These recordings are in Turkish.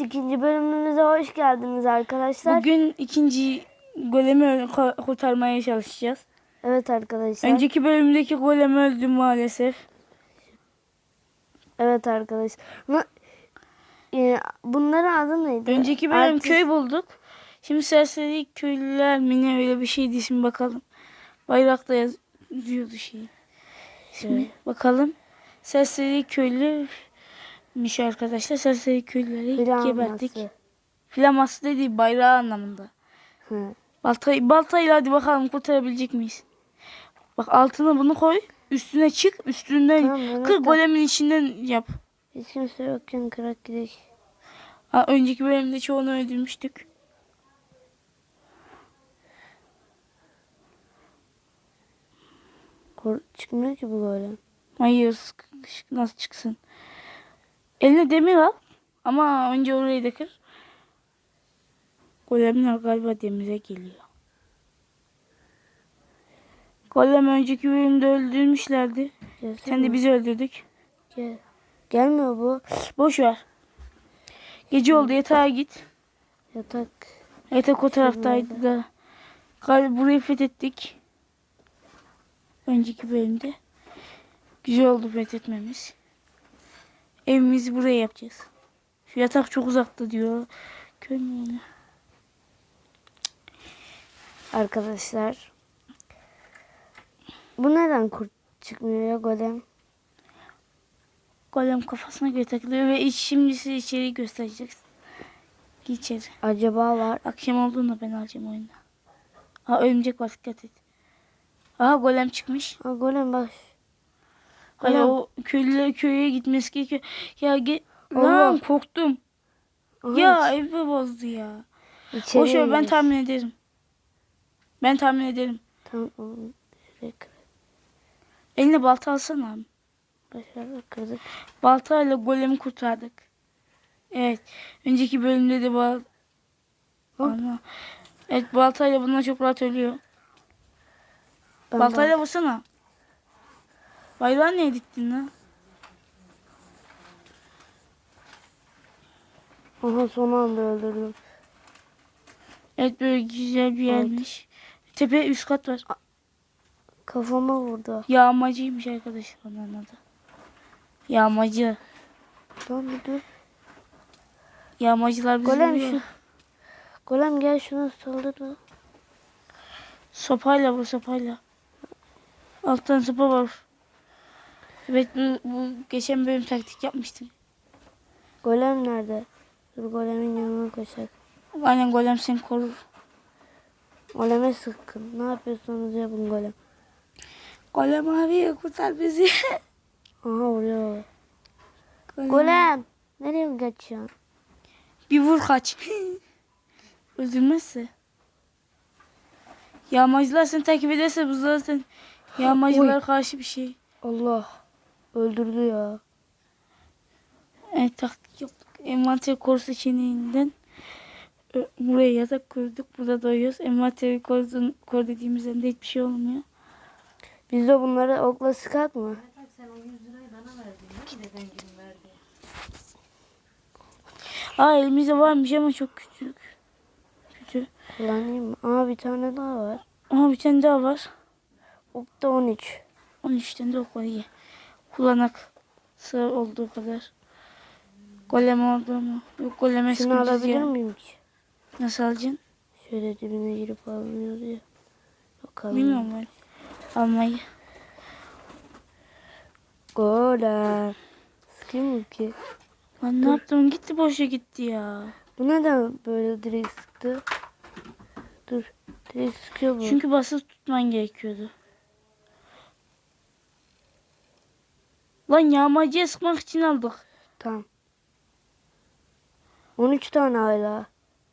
ikinci bölümümüze hoş geldiniz arkadaşlar. Bugün ikinci golemi kurtarmaya çalışacağız. Evet arkadaşlar. Önceki bölümdeki golem öldü maalesef. Evet arkadaşlar. Ee, bunların adı neydi? Önceki bölüm Artist- köy bulduk. Şimdi serseri köylüler mi ne öyle bir şeydi şimdi bakalım. Bayrakta yazıyordu şey. Şimdi bakalım. Serseri köylüymüş arkadaşlar. Serseri köylüleri Flaması. geberttik. Flaması dediği bayrağı anlamında. Hı. Baltayı, baltayla hadi bakalım kurtarabilecek miyiz? Bak altına bunu koy. Üstüne çık. Üstünden Tamam, kır golemin içinden yap. Hiç kimse yokken kırak gidelim. Ha, önceki bölümde çoğunu öldürmüştük. Çıkmıyor ki bu böyle. Hayır nasıl çıksın? Eline demir al. Ama önce orayı da kır. Golemler galiba demire geliyor. Golem önceki bölümde öldürmüşlerdi. Gelsene. Sen de bizi öldürdük. Gel. Gelmiyor bu. Boş ver. Gece oldu yatağa git. Yatak. Yatak o taraftaydı da. Galiba burayı fethettik. Önceki bölümde. Güzel oldu fethetmemiz. Evimizi buraya yapacağız. Şu yatak çok uzakta diyor. Köy mü onu? Arkadaşlar. Bu neden kurt çıkmıyor ya golem? Golem kafasına göre takılıyor ve iç, şimdi size içeriği göstereceksin. Git içeri. Acaba var. Akşam olduğunda ben alacağım oyunu. Aa örümcek var dikkat et. Aha golem çıkmış. Ha golem bak. Hani o köylüler köye gitmesi gerekiyor. Ya ge Allah. lan korktum. Aha, Ya evi bozdu ya. içeriye Boş ver ben tahmin ederim. Ben tahmin ederim. Tamam. Direkt Eline balta alsana abi. Başarılı kırdık. Baltayla golemi kurtardık. Evet. Önceki bölümde de bal... Ana. Evet baltayla bunlar çok rahat ölüyor. Ben baltayla vursana. Bayrağı niye diktin lan? Aha son anda öldürdüm. Evet böyle güzel bir yermiş. Tepe üst kat var. Kafama vurdu. Yağmacıymış arkadaşlar onun adı. Yağmacı. Lan bir dur. Yağmacılar bizi Golem vuruyor. şu. Golem gel şunu saldır. lan. Sopayla vur sopayla. Alttan sopa var. Evet bu, bu geçen bölüm taktik yapmıştım. Golem nerede? Dur golemin yanına koşak. Aynen golem seni korur. Goleme sıkın. Ne yapıyorsanız yapın golem. Golem abi kurtar bizi. Aha vuruyor. golem. Golem. Nereye kaçıyorsun? Bir vur kaç. Öldürmezse. Yağmacılar seni takip ederse bu zaten yağmacılar Oy. karşı bir şey. Allah. Öldürdü ya. Evet taktik yaptık. Envanter koru seçeneğinden ö, buraya yatak kurduk. Burada doyuyoruz. Envanteri koru, koru dediğimizden de hiçbir şey olmuyor. Biz de bunları okla sıkak mı? Aa elimizde varmış ama çok küçük. Kötü. Kullanayım mı? Aa bir tane daha var. Ama bir tane daha var. Okta 13. 13 tane de ok var iyi. Kullanak sığ olduğu kadar. Golem oldu mu? Yok goleme Şunu sıkıntı alabilir ya. miyim ki? Nasıl alacaksın? Şöyle dibine girip alınıyor diye. Bakalım. Bilmiyorum ben. Almayı. Golem. Sıkayım mı ki? Lan ne yaptım? Gitti boşa gitti ya. Bu neden böyle direkt sıktı? Dur. Direkt sıkıyor bu. Çünkü basıp tutman gerekiyordu. Lan yağmacıya sıkmak için aldık. Tamam. 13 tane hala.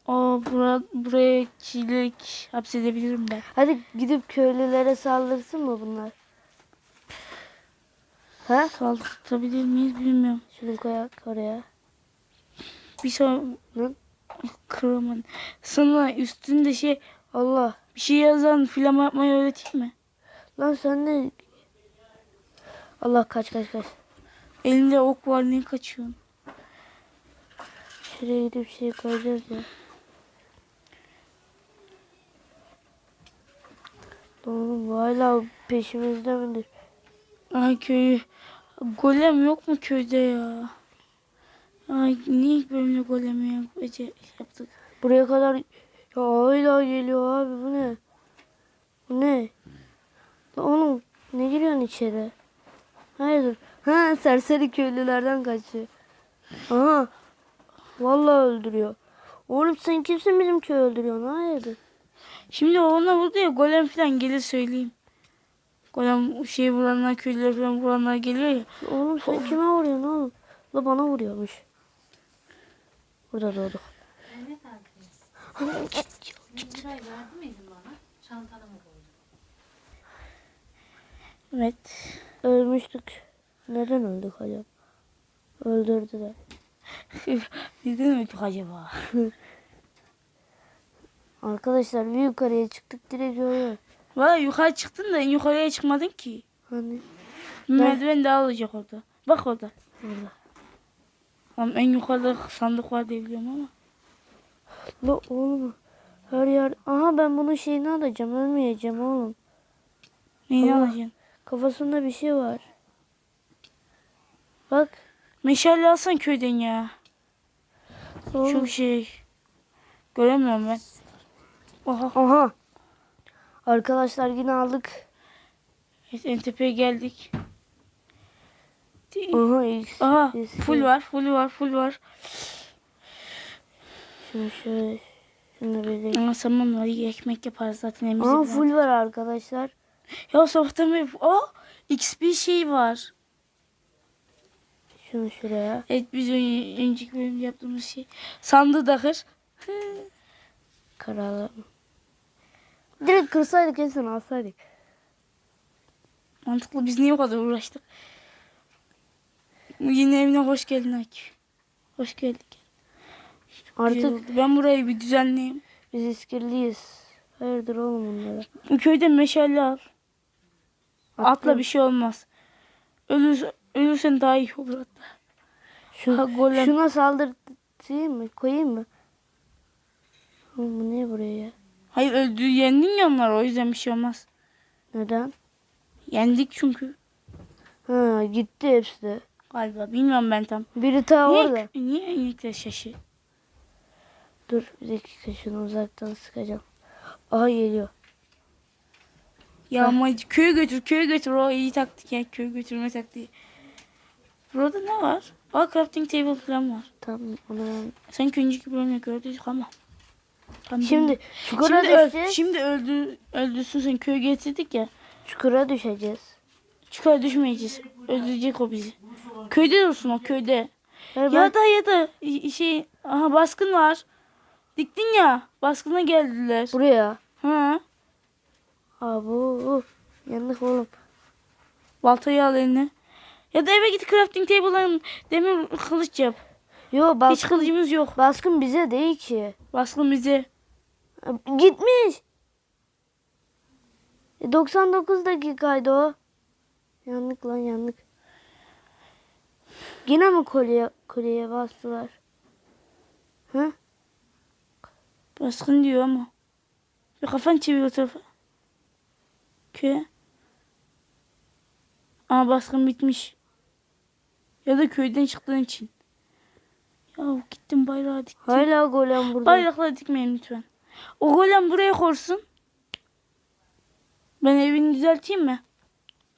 Aa bura, buraya kişilik hapsedebilirim ben. Hadi gidip köylülere saldırsın mı bunlar? Ha? Saldırtabilir miyiz bilmiyorum. Şunu koyak oraya. Bir sonra Hı? kırılman. Sana üstünde şey Allah. bir şey yazan filama yapmayı öğreteyim mi? Lan sen de... Allah kaç kaç kaç. Elinde ok var niye kaçıyorsun? Şuraya gidip şey koyacağız ya. Oğlum hala peşimizde midir? Ay köyü. Golem yok mu köyde ya? Ay niye ilk bölümde golemi yap- yaptık? Buraya kadar ya hala geliyor abi bu ne? Bu ne? Oğlum ne giriyorsun içeri? Hayırdır? Ha serseri köylülerden kaçıyor. Aha. Vallahi öldürüyor. Oğlum sen kimsin bizim köyü öldürüyorsun? Hayırdır? Şimdi ona vurdu ya golem falan gelir söyleyeyim. Golem şey vuranlar köylüler falan vuranlar geliyor ya. Oğlum sen kime vuruyorsun oğlum? La bana vuruyormuş. Burada doğduk. Mehmet abi. Sen burayı verdi miydin bana? Çantana mı koydun? Evet. Ölmüştük. Neden öldük acaba? Öldürdüler. Neden öldük acaba? Arkadaşlar bir yukarıya çıktık direkt öyle. Valla yukarı çıktın da yukarıya çıkmadın ki. Hani Merdiven daha olacak orada. Bak orada. burada. Tamam en yukarıda sandık var diye biliyorum ama. La oğlum. Her yer. Aha ben bunun şeyini alacağım. Ölmeyeceğim oğlum. Neyini Allah. alacaksın? Kafasında bir şey var. Bak. Meşale alsan köyden ya. Oğlum. Çok şey. Göremiyorum ben. Oha. Aha. Arkadaşlar yine aldık. Evet, en tepeye geldik. Aha ilk. Aha ilk- full var full var full var. Şunu şöyle. Şunu böyle. Ama saman var ekmek yaparız zaten biraz. full var arkadaşlar. Ya sabahtan beri oh XP şey var. Şunu şuraya. Evet biz ön- önceki bölümde yaptığımız şey. Sandığı da kır. Karalı. Direkt kırsaydık en son alsaydık. Mantıklı biz niye o kadar uğraştık? Yine evine hoş geldin Akif. Hoş geldik. Artık. Ben burayı bir düzenleyeyim. biz iskirliyiz. Hayırdır oğlum bunlara. Bu köyde meşale al. Atla, Atla. bir şey olmaz. Ölür, ölürsen daha iyi olur hatta. Şu, Ha, golem. şuna saldırtayım mı? Koyayım mı? Oğlum bu niye buraya ya? Hayır öldü yendin ya onlar o yüzden bir şey olmaz. Neden? Yendik çünkü. Ha gitti hepsi de. Galiba bilmiyorum ben tam. Biri ta Niye, orada. niye inikler şaşı? Dur bir dakika şunu uzaktan sıkacağım. Aha geliyor. Yağmacı köye götür köye götür o iyi taktik ya köye götürme taktiği. Burada ne var? Aa crafting table falan var. Tamam onu. Sanki önceki bölümde gördük ama. Tam Şimdi çukura şimdi, öl, düşeceğiz. şimdi öldü, öldürsün sen köye getirdik ya. Çukura düşeceğiz. Çukura düşmeyeceğiz. Öldürecek o bizi. Köyde dursun o köyde. Ya ben- Ya da ya da i- şey aha baskın var. Diktin ya baskına geldiler. Buraya. Ha. Abo. Yandık oğlum. Baltayı al eline. Ya da eve git crafting table'dan demir kılıç yap. Yo Hiç baskın, kılıcımız yok. baskın bize değil ki. Baskın bize. Gitmiş. E, 99 dakikaydı o. Yandık lan yandık. Yine mi kolye, kolyeye bastılar? Hı? Baskın diyor ama. Bir kafan çevir o tarafa. Köye. Aa baskın bitmiş. Ya da köyden çıktığın için. Ya gittim bayrağı dik. Hala golem burada. Bayrakları dikmeyin lütfen. O golem buraya korsun. Ben evini düzelteyim mi?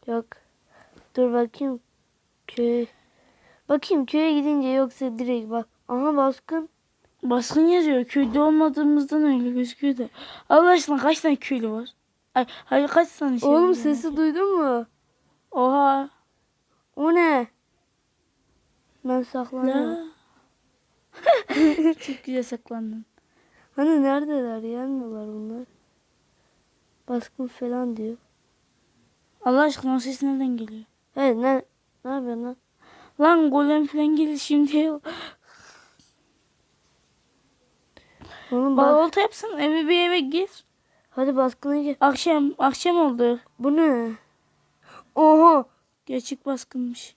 Yok. Dur bakayım. Köy. Bakayım köye gidince yoksa direkt bak. Aha baskın. Baskın yazıyor. Köyde olmadığımızdan öyle gözüküyor da. Allah aşkına kaç tane köylü var? Ay, hayır kaç tane şey Oğlum sesi duydun mu? Oha. O ne? Ben saklanıyorum. La. Çok güzel saklandın. Hani neredeler? Gelmiyorlar bunlar. Baskın falan diyor. Allah aşkına o ses nereden geliyor? Evet ne? Ne yapıyorsun lan? Lan golem falan gelir şimdi. Oğlum bak. Bak olta yapsana eve bir eve gir. Hadi baskına gir. Akşam akşam oldu. Bu ne? Oha. Gerçek baskınmış.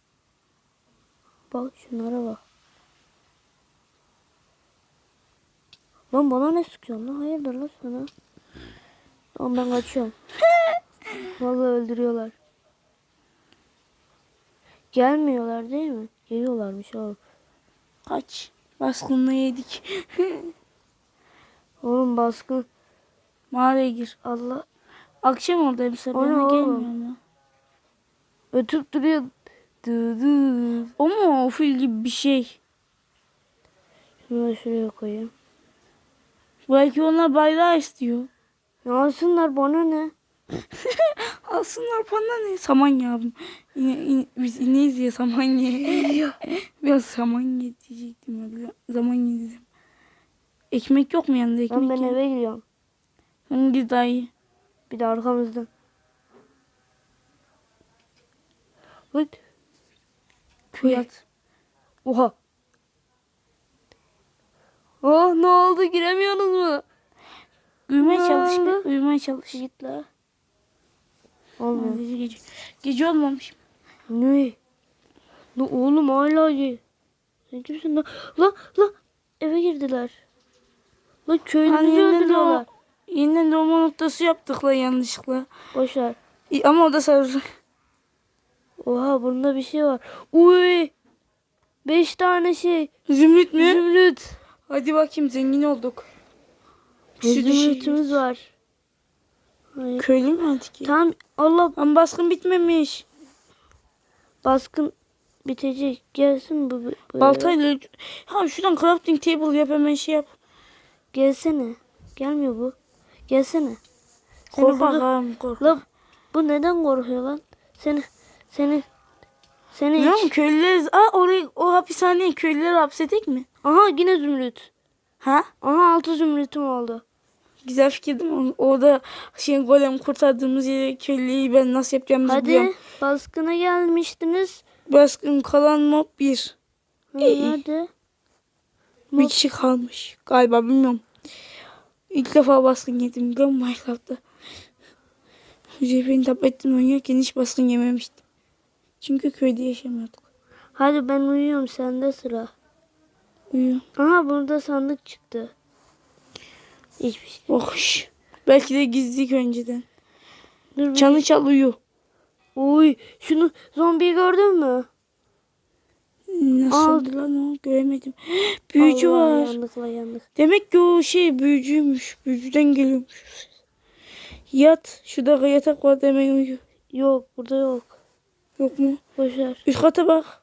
Bak şunlara bak. Lan bana ne sıkıyorsun lan? Hayırdır lan sana? Tamam ben kaçıyorum. Vallahi öldürüyorlar. Gelmiyorlar değil mi? Geliyorlarmış oğlum. Kaç. Baskınla yedik. Oğlum baskın. Mağaraya gir. Allah Akşam oldu ne Bana oğlum? gelmiyor mu? ötüp duruyor. Dı dı. O mu? O fil gibi bir şey. Şunu şuraya koyayım. Belki onlar bayrağı istiyor. Ne alsınlar bana ne? Alsınlar bana ne? Saman yavrum. İne, in- biz ineyiz ya saman ye. Biraz saman ye diyecektim. Zaman ye dedim. Ekmek yok mu yanında ekmek? Ben ye. eve gidiyorum. Hangi dayı? Bir de arkamızdan. Bak. Kıyat. Oha. Oh ne oldu giremiyorsunuz mu? Uyumaya çalış. oldu? Uyumaya çalış. Git la. Olmuyor. Gece, gece. Gece olmamış. Ne? Ne oğlum hala gel. Sen kimsin lan? La la eve girdiler. La yeniden, öldürüyorlar. Yeniden doğma noktası yaptık la yanlışlıkla. Boşver. İyi, Ama o da sarı. Oha bunda bir şey var. Uy. Beş tane şey. Zümrüt mü? Zümrüt. Hadi bakayım zengin olduk. Zümrütümüz var. Hayır. Köylü mü artık? Tam Allah Ama baskın bitmemiş. baskın bitecek. Gelsin bu. bu- Baltayla. Ha şuradan crafting table yap hemen şey yap. Gelsene. Gelmiyor bu. Gelsene. Seni Korkak burada- ağam korkak. La bu neden korkuyor lan? Seni seni seni Ne hiç... köylüler... Aa orayı o hapishaneye köylüleri hapsedik mi? Aha yine zümrüt. Ha? Aha altı zümrütüm oldu. Güzel fikir değil mi? Orada şey golem kurtardığımız yere köylüyü ben nasıl yapacağımızı Hadi biliyorum. baskına gelmiştiniz. Baskın kalan mob bir. Hadi. Bir kişi kalmış. Galiba bilmiyorum. İlk defa baskın yedim biliyor musun Minecraft'ta? Zeyfe'nin tabletten oynarken hiç baskın yememiştim. Çünkü köyde yaşamıyorduk. Hadi ben uyuyorum sende sıra. Uyuyor. Aha burada sandık çıktı. Hiçbir şey. Oh. Belki de gizlilik önceden. Dur Çanı çal uyu. Uy şunu zombiyi gördün mü? Nasıl oldu lan o? Göremedim. Büyücü Allah, var. Yandık la yandık. Demek ki o şey büyücüymüş. Büyücüden geliyormuş. Yat. Şurada yatak var hemen uyu. Yok burada yok. Yok mu? Boşver. Üst kata bak.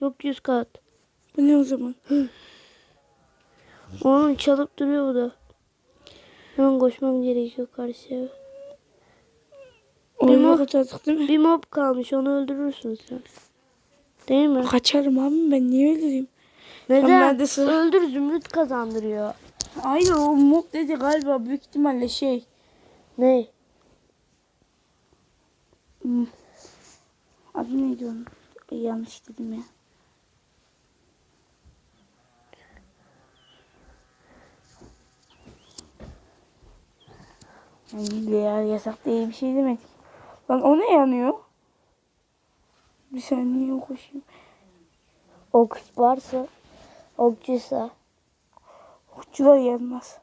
Yok yüz kat. Bu ne o zaman? Onun çalıp duruyor bu da. Hemen koşmam gerekiyor karşıya. Oyunu mob- kaçırdık değil mi? Bir mob kalmış onu öldürürsün sen. Değil mi? Kaçarım abi ben niye öldüreyim? Neden? bende sıra- Öldür zümrüt kazandırıyor. Hayır o mob dedi galiba büyük ihtimalle şey. Ne? hmm, Adı neydi onun? Yanlış dedim ya. Yani ya yasak değil bir şey demedik. Lan o ne yanıyor? Bir saniye koşayım. Ok varsa okçuysa. Okçular yanmaz.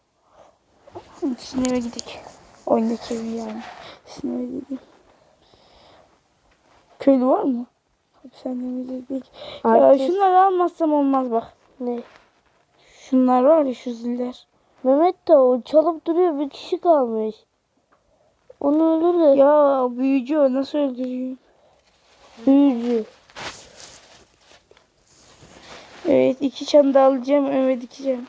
Şimdi eve gidelim. Oyundaki evi yani. Şimdi eve gidelim. Köylü var mı? Hapishanemizde bir. Ya şunları almazsam olmaz bak. ne? Şunlar var ya şu ziller. Mehmet de o çalıp duruyor bir kişi kalmış. Onu öldür de. Ya büyücü o nasıl öldürüyor? Büyücü. Evet iki çan da alacağım. Evet iki çan.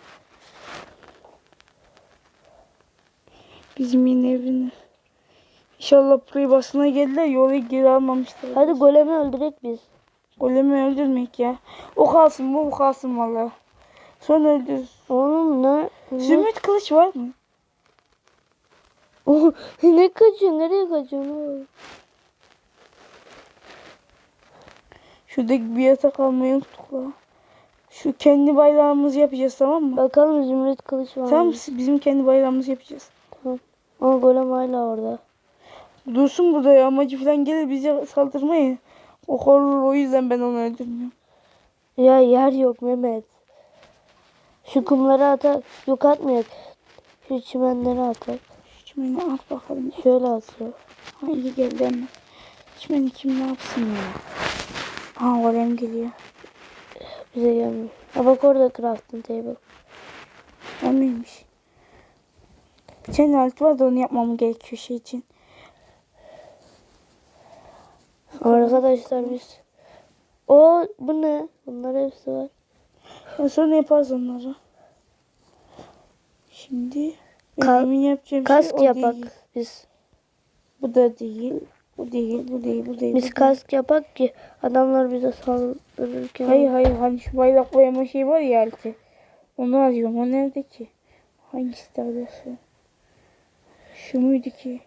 Bizim yeni evine. İnşallah burayı basına geldiler. Yolu geri almamışlar. Hadi golemi öldürek biz. Golemi öldürmek ya. O kalsın bu kalsın valla. Sonra öldürürüz. Oğlum ne? Zümrüt kılıç var mı? Ne kaçıyor? Nereye kaçıyor? Ne oluyor? Şuradaki bir yatak almayı unuttuk la. Şu kendi bayrağımızı yapacağız tamam mı? Bakalım zümrüt kılıç var mı? Tamam bizim kendi bayrağımızı yapacağız. Ama golem hala orada. Dursun burada ya amacı falan gelir bize saldırmaya. O korur o yüzden ben onu öldürmüyorum. Ya yer yok Mehmet. Şu kumları atak. Yok atmayak. Şu çimenleri atak. Çimeni at bakalım. Şöyle atıyor. Hangi geldi ama. Çimeni kim ne yapsın ya? Aa golem geliyor. Bize gelmiyor. Ha bak orada crafting table. O muymuş? Bir tane altı var da onu yapmam gerekiyor şey için. Arkadaşlar biz. O bu ne? Bunlar hepsi var. Ya sonra yaparız onları. Şimdi Ka- benim yapacağım Kask şey o yapak değil. biz. Bu da değil. Bu değil, bu değil, bu değil. bu Biz değil. kask yapak ki adamlar bize saldırırken. Hayır hayır hani şu bayrak boyama şey var ya altı. Onu arıyorum. O nerede ki? Hangisi doğrusu? Şu muydu ki?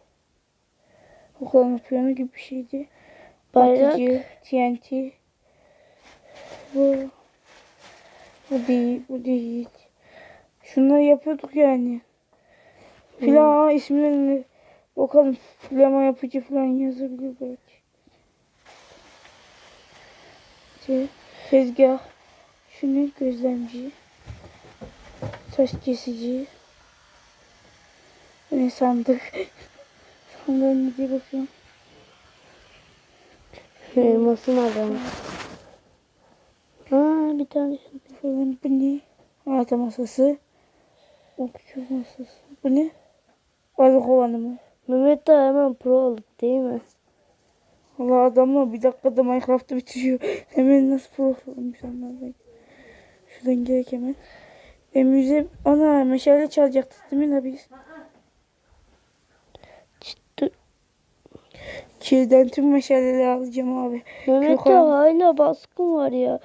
Okulun piyano gibi bir şeydi. Bayrak. Atıcı, TNT. Bu. Bu değil, bu değil. Şunları yapıyorduk yani. Filan isimlerini bakalım flama yapıcı falan yazabilir belki. Şey, tezgah. Şu ne? Gözlemci. Taş kesici. Ne sandık? Sandığın diye bakıyorum. Elmasın adam. Aa bir tane. Falan bu ne? Harita masası. Okçu masası. Bu ne? Balık kovanı mı? Mehmet de hemen pro oldu değil mi? Valla adamlar bir dakikada Minecraft'ı bitiriyor. Hemen nasıl pro olmuş anladım. Şuradan gerek hemen. Emüze ana meşale çalacaktık değil mi la biz? Kirden tüm meşaleleri alacağım abi. Mehmet'te Gökhan. hala baskın var ya.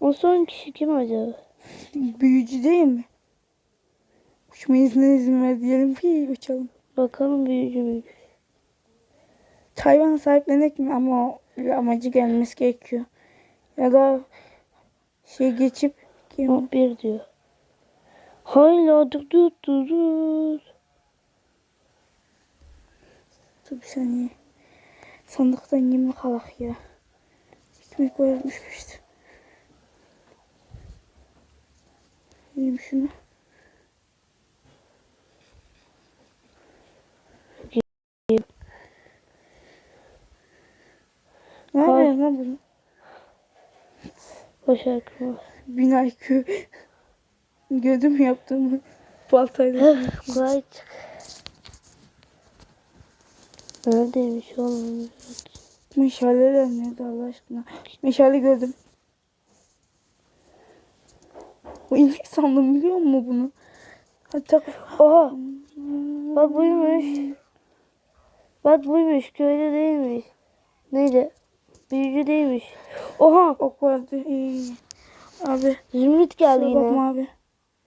O son kişi kim acaba? Büyücü değil mi? Uçma iznine izin ver diyelim ki uçalım. Bakalım büyücü mü? Hayvan sahiplenek mi ama bir amacı gelmesi gerekiyor. Ya da şey geçip O bir diyor. Hala dur dur dur dur. Dur bir saniye. Sandıktan yemek alak ya. Ekmek koymuş işte. Yiyeyim şunu. Ne yapıyorsun lan bunu? Ver kırma. Bin IQ. Gördün mü yaptığımı? Baltayla. Kolay çık. Neredeymiş oğlum? Meşaleler nerede Allah aşkına? Meşale gördüm. Bu inek sandım biliyor musun bunu? Hadi tak. Oha! Bak buymuş. Bak buymuş. Köyde değilmiş. Neydi? Büyücü değilmiş. Oha! Ok vardı. İyi. Abi. Zümrüt geldi Kusura yine. bakma abi.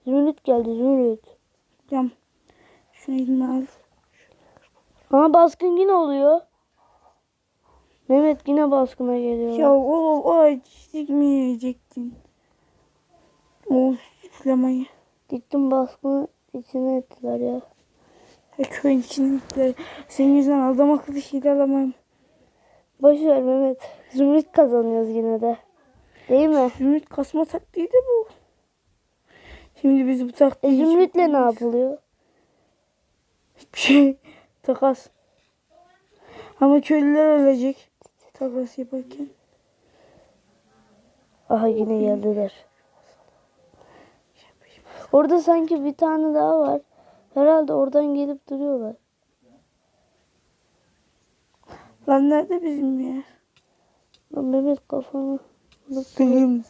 Zümrüt geldi Zümrüt. Cam. Şunu elime al. Ama baskın yine oluyor. Mehmet yine baskına geliyor. Ya o o çiçek mi yiyecektin? O flamayı. Diktim baskını içine ettiler ya. Ya köyün içine gittiler. Senin yüzünden adam akıllı şey de alamayım. Boş ver Mehmet. Zümrüt kazanıyoruz yine de. Değil mi? Zümrüt kasma taktiği de bu. Şimdi biz bu E, taktiği hiç zümrütle ne yapılıyor? Hiçbir şey. Takas. Ama köylüler ölecek. Takas yaparken. Aha yine geldiler. Orada sanki bir tane daha var. Herhalde oradan gelip duruyorlar. Lan nerede bizim yer? Lan Mehmet kafanı. Gülüm.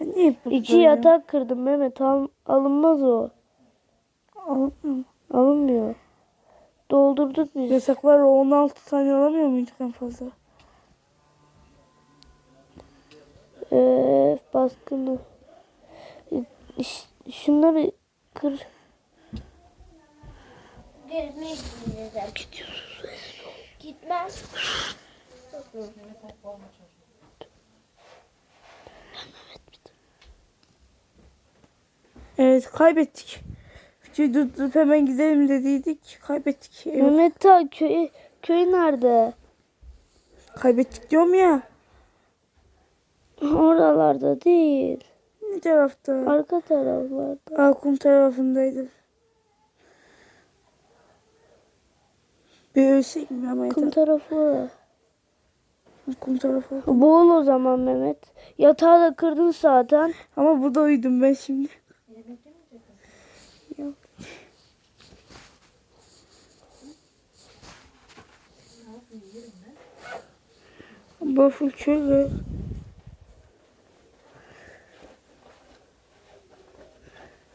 Ben niye yapıyorum İki yatak kırdım Mehmet. Al, alınmaz o. Almıyorum. Alınmıyor. Doldurduk biz. Yasaklar o 16 tane alamıyor muyduk en fazla? Ee, baskını. Ş- Şunları kır. Gezmeye gideceğiz. Gidiyoruz. Gitmez. Evet kaybettik. Videoyu durdurup hemen gidelim dediydik. Kaybettik. Evet, Mehmet ta köy, köy nerede? kaybettik diyorum ya. Oralarda değil. Ne tarafta? Arka taraflarda. Aa, kum tarafındaydı. Bir ölsek mi ama Kum tarafı. Kum tarafı. Boğul o zaman Mehmet. Yatağı da kırdın zaten. Ama burada uyudum ben şimdi. Yok. Bu full çöl.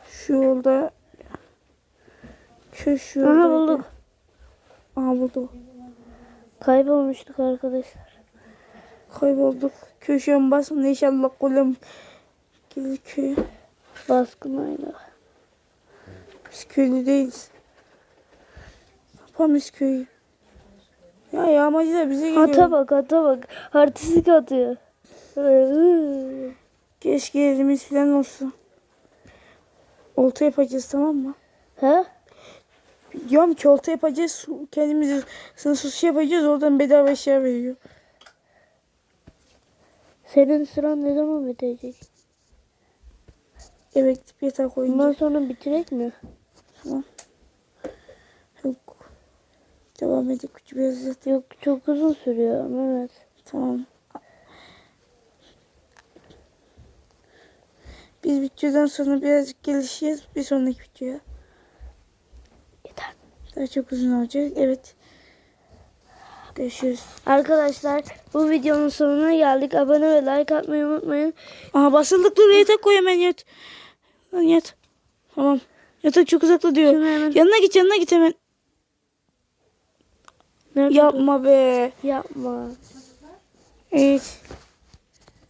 Şu yolda şu şu Aha yolda. bulduk. Aha bulduk. Kaybolmuştuk arkadaşlar. Kaybolduk. Köşeye basın inşallah golem gelir köye. Baskın ayna. Biz köylü değiliz. Yapamayız köyü. Ya yağmacılar bize geliyor. Ata bak ata bak. Artistik atıyor. Keşke elimiz falan olsa. Olta yapacağız tamam mı? He? Diyorum ki olta yapacağız. Kendimize sınırsız şey yapacağız. Oradan bedava eşya veriyor. Senin sıran ne zaman bitecek? Evet yatak Bundan koyunca. sonra bitirek mi? Yok. Devam edelim. Biraz zaten. Yok çok uzun sürüyor Mehmet. Tamam. Biz videodan sonra birazcık gelişeceğiz. Bir sonraki videoya. Daha çok uzun olacak. Evet. Görüşürüz. Arkadaşlar bu videonun sonuna geldik. Abone ve like atmayı unutmayın. Aha basıldık dur yatak koy hemen yat. Lan yat. Tamam. Yatak çok uzakta diyor. Yanına git yanına git hemen. Nerede Yapma be. dur- Yapma. Evet.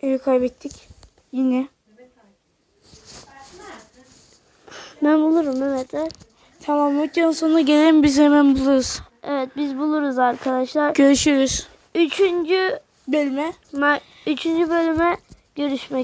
Evi kaybettik. Yine. Ben bulurum Mehmet. Tamam videonun sonuna gelelim biz hemen buluruz. Evet biz buluruz arkadaşlar. Görüşürüz. Üçüncü, Bölme. ma- üçüncü bölüme görüşmek